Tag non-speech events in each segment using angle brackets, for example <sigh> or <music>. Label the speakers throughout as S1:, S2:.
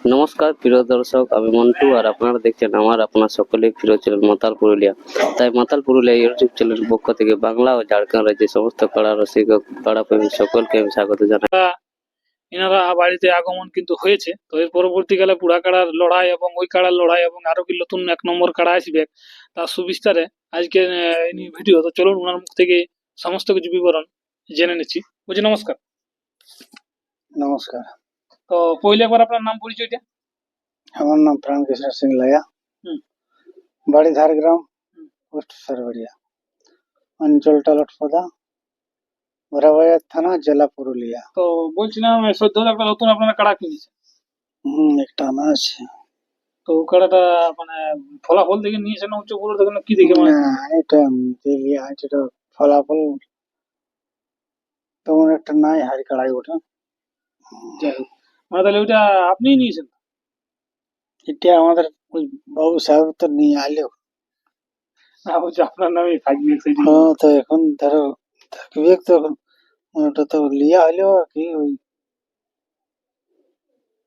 S1: নমস্কার প্রিয় দর্শক আমি মন্টু আর আপনারা দেখছেন আমার আপনার সকলে প্রিয় চ্যানেল মাতাল পুরুলিয়া। তাই মাতাল পুরুলিয়া ইউটিউব চ্যানেলের পক্ষ থেকে বাংলা ও ঝাড়খণ্ড রাজ্যের সমস্ত কাড়া রসিক কাড়া প্রেমী সকলকে আমি স্বাগত জানাই।
S2: এনারা বাড়িতে আগমন কিন্তু হয়েছে তো এর পরবর্তীকালে বুড়া কাড়ার লড়াই এবং ওই কাড়ার লড়াই এবং আরও কি নতুন এক নম্বর কাড়া আসবে তার সুবিস্তারে আজকে ভিডিও তো চলুন ওনার মুখ থেকে সমস্ত কিছু বিবরণ জেনে নিচ্ছি। বুঝি নমস্কার।
S3: নমস্কার।
S2: তো পहिले একবার আপনার নাম পরিচয়টা?
S3: আমার নাম প্রাণকৃষ্ণ সিং লায়া
S2: হুম।
S3: বাড়ি ঝাড়গ্রাম পোস্ট সারবাড়িয়া অঞ্চল টালটপদা ভরাবাজার থানা জেলা পুরুলিয়া।
S2: তো বলছিলাম সদ্য একটা নতুন আপনারা কাড়া কিনেছে
S3: হুম একটা আনা আছে।
S2: তো কাড়াটা মানে ফলাফল দেখে নিয়েছেন উচ্চ পুরো দেখেন কি দেখে মানে
S3: এটা লিয়া আছে এটা ফলাফল তেমন একটা নাই হাড়ি কাড়াই ওঠা
S2: যাই হোক। মানে তাহলে ওইটা আপনিই নিয়েছেন?
S3: এটা আমাদের ওই বাবু সাহেব তো নিয়ে আলো
S2: না বলছি আপনার নামে থাকবে
S3: হ্যাঁ তো এখন ধরো থাকবে তো এখন। ওটা তো লিয়া হলো আর কি ওই।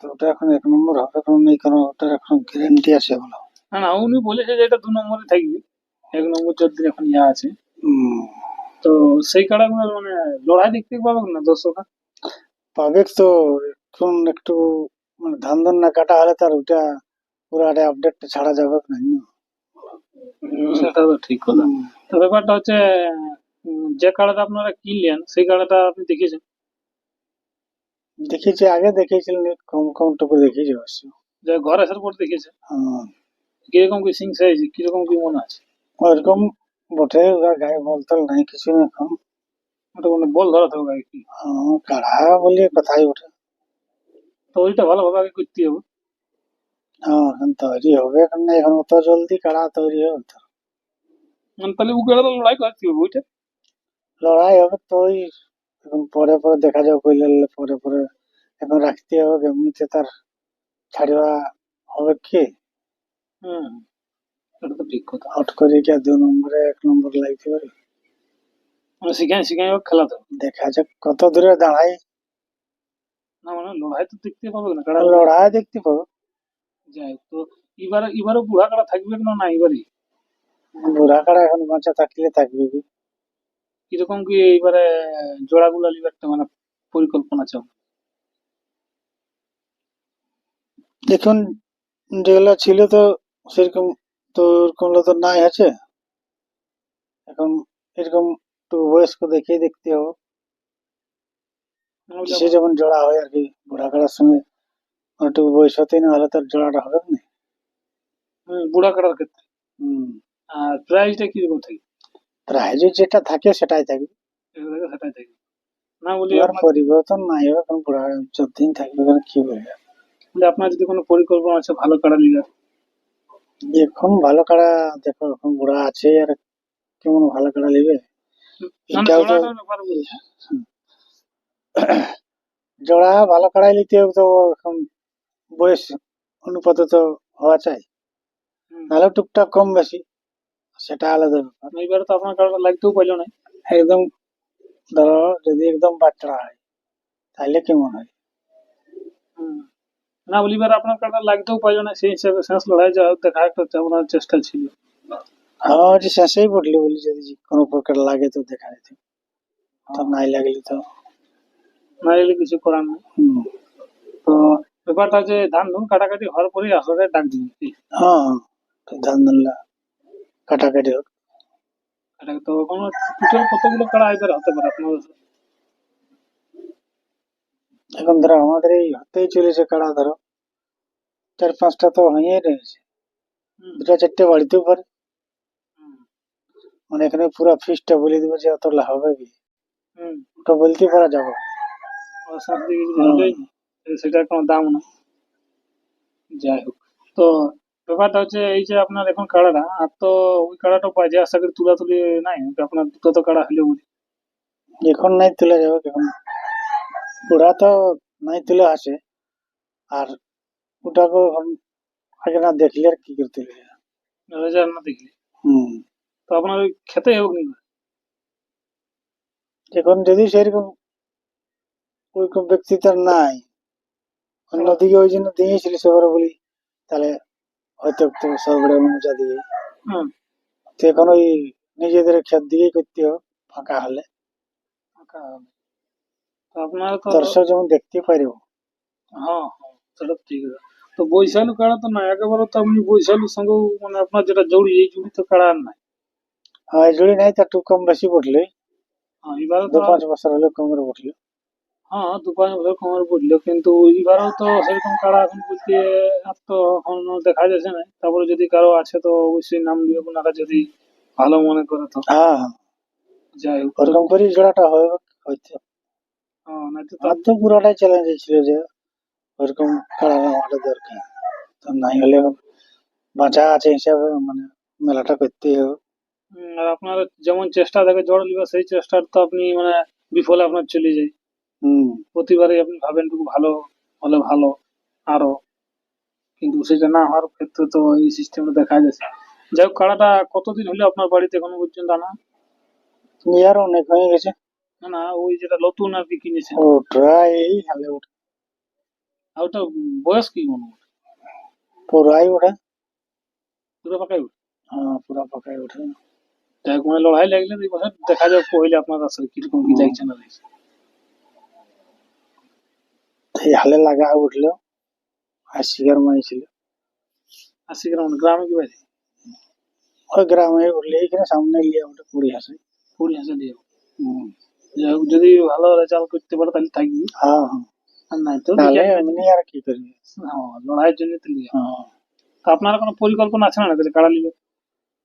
S3: তো ওটা এখন এক নম্বর হবে কারণ এই কারণ ওটার এখন গ্যারেন্টি আছে বলো।
S2: না না উনি বলেছে যে এটা দু নম্বরে থাকবে। এক নম্বর চোদ্দ এখন ইয়া আছে। তো সেই কাড়াগুলো মানে লড়াই দেখতে পাবে না দর্শকরা?
S3: পাবে তো এখন একটু মানে ধান ধান না কাটা হলে তার ওটা পুরো আপডেটটা ছাড়া যাবে না
S2: সেটা তো ঠিক কথা। তো ব্যাপারটা হচ্ছে যে কাড়াটা আপনারা কিনলেন সেই কাড়াটা আপনি দেখেছেন
S3: দেখেছি আগে দেখেছিলেন কম কম টুকু দেখেছি অবশ্য।
S2: যে ঘর আসার পর দেখেছেন
S3: হ্যাঁ,
S2: কীরকম কি সিং সাইজ কীরকম কি মনে আছে?
S3: ওরকম বটে ওরা গায়ে বলতল নাই কিছু না এখন।
S2: ওটা মানে বল ধরাতে হবে আগে কি?
S3: হ্যাঁ, কাড়া বলে কথাই ওঠে
S2: তো ওইটা ভালোভাবে আগে করতে হবে।
S3: হ্যাঁ এখন তৈরি হবে। না এখন অত জলদি কাড়া তৈরি হবে তো?
S2: তাহলে ও লড়াই করতে হবে ওইটা
S3: লড়াই হবে তো ওই এখন পরে পরে দেখা যাবে কইলে পরে পরে এখন রাখতে হবে এমনিতে তার ছাড়িবা হবে কি?
S2: হুম এটা তো ঠিক কথা।
S3: হট করে কি দু নম্বরে এক নম্বর লাগতে পারে?
S2: শিখাই হোক খেলাতে হবে
S3: দেখা যাক কত দূরে দাঁড়াই।
S2: না মানে লড়াই তো দেখতে পাবে না কাড়া
S3: লড়াই দেখতে পাবো।
S2: যাই তো এবারে এবারে বুড়া কাড়া থাকবে না না এবারে?
S3: বুড়া কাড়া এখন বাঁচা থাকলে থাকবে কি?
S2: কীরকম কি এইবারে জোড়াগুলা লিবার মানে পরিকল্পনা চাও?
S3: দেখুন যেগুলো ছিল তো সেরকম তো ওরকম তো নাই আছে। এখন এরকম একটু বয়স্ক দেখে দেখতে হবে। সে যেমন জোড়া হয় আর কি বুড়া কাড়ার সঙ্গে একটু বয়স হতেই না হলে তার জোড়াটা হবে না
S2: বুড়া কাড়ার ক্ষেত্রে আর প্রাইসটা কীরকম থাকে
S3: প্রাইজে যেটা থাকে সেটাই থাকবে
S2: সেটাই থাকে না বলি
S3: আর পরিবর্তন নাই হবে কারণ বুড়া যতদিন থাকবে কারণ কি বলবে
S2: বলি আপনার যদি কোনো পরিকল্পনা আছে ভালো কাড়া লিগার
S3: এখন ভালো কাড়া দেখো এখন বুড়া আছে আর কেমন ভালো কাড়া নেবে এটাও তো <clears throat> জোড়া ভালো কাড়াই নিতে হবে তো এখন বয়স অনুপাতে তো হওয়া চাই। নাহলে টুকটাক কম বেশি সেটা আলাদা ব্যাপার।
S2: এবারে তো আপনার কাড়াটা লাগতেও পাইলো না।
S3: একদম ধরো যদি একদম বাচ্চা হয় তাহলে কেমন হয়।
S2: না বলি এবার আপনার কাড়াটা লাগতেও পাইলো না সেই হিসাবে শেষ লড়াই যা দেখা একটা আপনার চেষ্টা ছিল।
S3: হ্যাঁ যে শেষেই পড়লি বলি যদি কোনো প্রকার লাগে তো দেখা যেত। তো নাই লাগলে তো
S2: না এলে কিছু করার নেই। তো ব্যাপারটা যে ধান ধুন কাটাকাটি হওয়ার পরে আসলে ডাক দিন
S3: হ্যাঁ ধান ধান্লা কাটাকাটি হোক।
S2: তো কোনো টোটাল কতগুলো কাড়া এবার হতে পারে আপনার
S3: এখন ধরো আমাদের এই হতেই চলেছে কাড়া ধরো। চার পাঁচটা তো হয়েই রয়েছে। দুটা চারটে বাড়িতেও পারে।
S2: হুম।
S3: মানে এখানে পুরো ফিসটা বলে দেবো যে অত লাভ হবে কি?
S2: হুম।
S3: ওটা বলতে পারা যাবে
S2: আর সাত দিকে যদি হলেই সেটার কোনো দাম না যাই হোক। তো ব্যাপারটা হচ্ছে এই যে আপনার এখন কাড়াটা আর তো ওই কাড়াটা পাই যে আশা করি তুলা তুলি নাই আপনার দুটো তো কাড়া হলেও বুঝি
S3: এখন নাই তুলে যাবে এখন পুরা তো নাই তুলে আসে আর ওটাকে এখন আগে না দেখলে আর কি করতে
S2: রেজাল্ট না দেখলে?
S3: হম।
S2: তো আপনার ওই খেতে হোক নি
S3: এখন যদি সেরকম ওইরকম ব্যক্তি তার নাই। অন্যদিকে ওই জন্য দিয়েছিল সবার বলি তাহলে হয়তো তো সরকারের মজা দিয়ে তো এখন ওই নিজেদের ক্ষেত দিকেই করতে হবে ফাঁকা হলে।
S2: ফাঁকা হবে। তো
S3: দর্শক যেমন দেখতে পারিব
S2: হ্যাঁ হ্যাঁ সেটা তো ঠিক আছে। তো বৈশালু কাড়া তো না একেবারে তো আপনি বৈশালুর সঙ্গে মানে আপনার যেটা জড়ি এই জুড়ি তো কাড়া নাই।
S3: হ্যাঁ এই জুড়ি নাই তো একটু কম বেশি পড়লে।
S2: হ্যাঁ এবারে
S3: দু
S2: তো
S3: পাঁচ বছর হলে কমরে পড়লে।
S2: হ্যাঁ দু পাঁচ বছর কমের পড়ল কিন্তু এবারেও তো সেরকম কারা এখন বলতে আর তো এখন দেখা যাচ্ছে না। তারপরে যদি কারও আছে তো অবশ্যই নাম দিয়ে আপনারা যদি ভালো মনে করে তো।
S3: হ্যাঁ হ্যাঁ।
S2: যাই হোক।
S3: ওরকম করে জোড়াটা হবে হয়তো।
S2: হ্যাঁ তো
S3: আর তো পুরোটাই চ্যালেঞ্জ ছিল যে ওরকম খেলা আমাদের দরকার। তো নাই হলে বাঁচা আছে হিসাবে মানে মেলাটা করতেই হবে।
S2: আর আপনার যেমন চেষ্টা থাকে জড় লিবা সেই চেষ্টার তো আপনি মানে বিফলে আপনার চলে যায়।
S3: হম
S2: প্রতিবারই আপনি ভাবেন একটু ভালো হলে ভালো আরও। কিন্তু সেটা না হওয়ার ক্ষেত্রে তো এই সিস্টেমটা দেখা যাচ্ছে। যাই হোক কাড়াটা কতদিন হলো আপনার বাড়িতে এখনও পর্যন্ত আনা?
S3: আর অনেক হয়ে গেছে।
S2: না না ওই যেটা নতুন আর কি কিনেছেন।
S3: ওটা এই হালে ওটা
S2: আর ওটা বয়স কি মনে হয়?
S3: পুরাই ওটা
S2: পুরো পাকাই ওঠে?
S3: হ্যাঁ পুরা পাকাই ওঠে।
S2: যাই হোক মানে লড়াই লাগলে এই বছর দেখা যাক পहिले আপনার আসলে কীরকম কি লাগছে না লাগছে।
S3: এই হালে লাগা উঠল আর শিকার মারিছিল।
S2: আশি গ্রাম গ্রামে কি বাইরে
S3: ওই গ্রামে উঠলে এখানে সামনে লিয়ে ওটা কুড়ি আসে
S2: কুড়ি হাজার দিয়ে। যদি ভালো রেজাল্ট করতে পারে তাহলে থাকবি।
S3: হ্যাঁ হ্যাঁ।
S2: আর নাই তো
S3: এমনি আর কি করবি?
S2: হ্যাঁ, লড়াইয়ের জন্য তো লিয়া
S3: হ্যাঁ।
S2: তো আপনার কোনো পরিকল্পনা আছে না যে কাড়া লিবে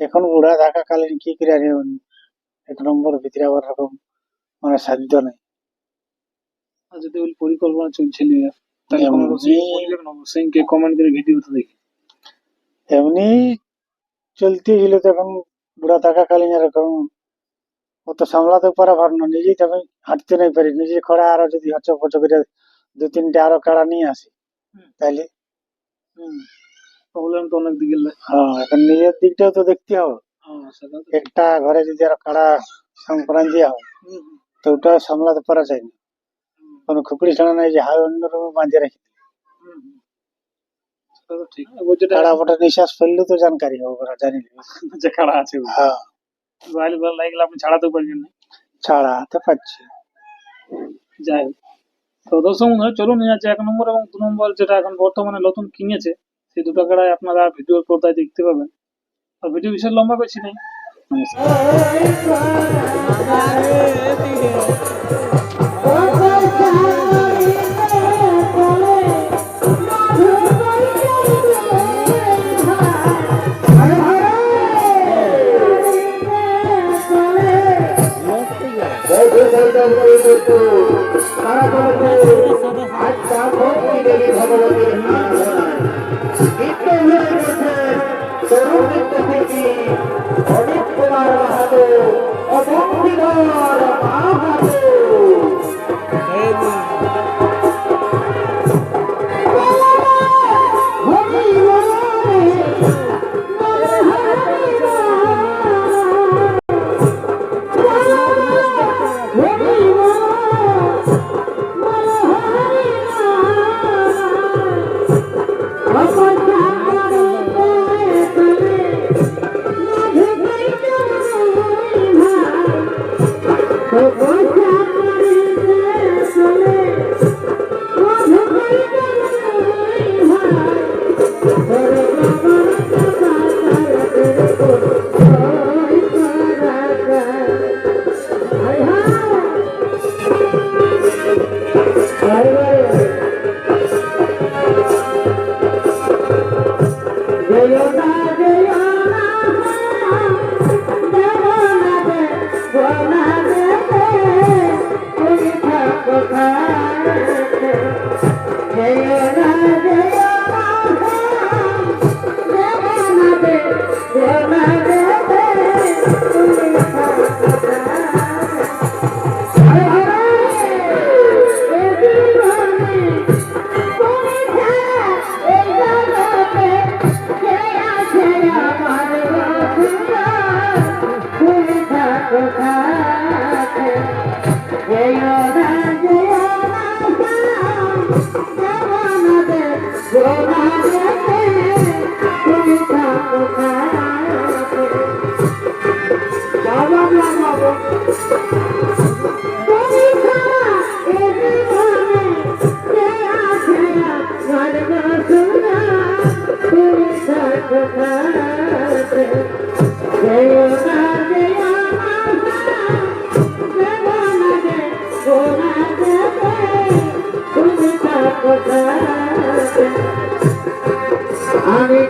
S3: এখন বুড়া থাকাকালীন কি করে আরে এক নম্বর ভিতরে আবার রকম মানে সাধ্য নেই।
S2: যদি পরিকল্পনা চলছে লিবে তাহলে কোনো
S3: এমনি-
S2: রসিক বলবে না রসিককে কমেন্ট করে ভিডিওতে দেখি।
S3: এমনি চলতে ছিল তখন বুড়া থাকাকালীন এরকম অত সামলাতে পারা ভার না। নিজেই তখন হাঁটতে নাই পারি। নিজে খড়া আরও যদি হচ্ছ পচ করে দু তিনটে আরও কাড়া নিয়ে আসি। তাইলে
S2: হুম। প্রবলেম তো অনেক দিকে
S3: হ্যাঁ এখন নিজের দিকটাও তো দেখতে হবে।
S2: হ্যাঁ তো
S3: একটা ঘরে যদি আরও কাড়া সংক্রান্ত হয় তো ওটা সামলাতে পারা যায় না। কোনো খুকড়ি ছাড়া নাই যে হাই অন্য রকম বাঁধে রাখি।
S2: তো
S3: ফোটা নিঃশ্বাস জানকারি হবে ওরা।
S2: যে আছে
S3: হ্যাঁ।
S2: ভালো লাগলে আপনি পারবেন না
S3: ছাড়াতে পারছি
S2: যাই হোক। তো দর্শক বন্ধুরা চলুন আছে এক নম্বর এবং দু নম্বর যেটা এখন বর্তমানে নতুন কিনেছে সেই দুটো কাড়াই আপনারা ভিডিওর পর্দায় দেখতে পাবেন। আর ভিডিও বিশাল লম্বা করছি নাই। নমস্কার।
S4: কোথায় আমি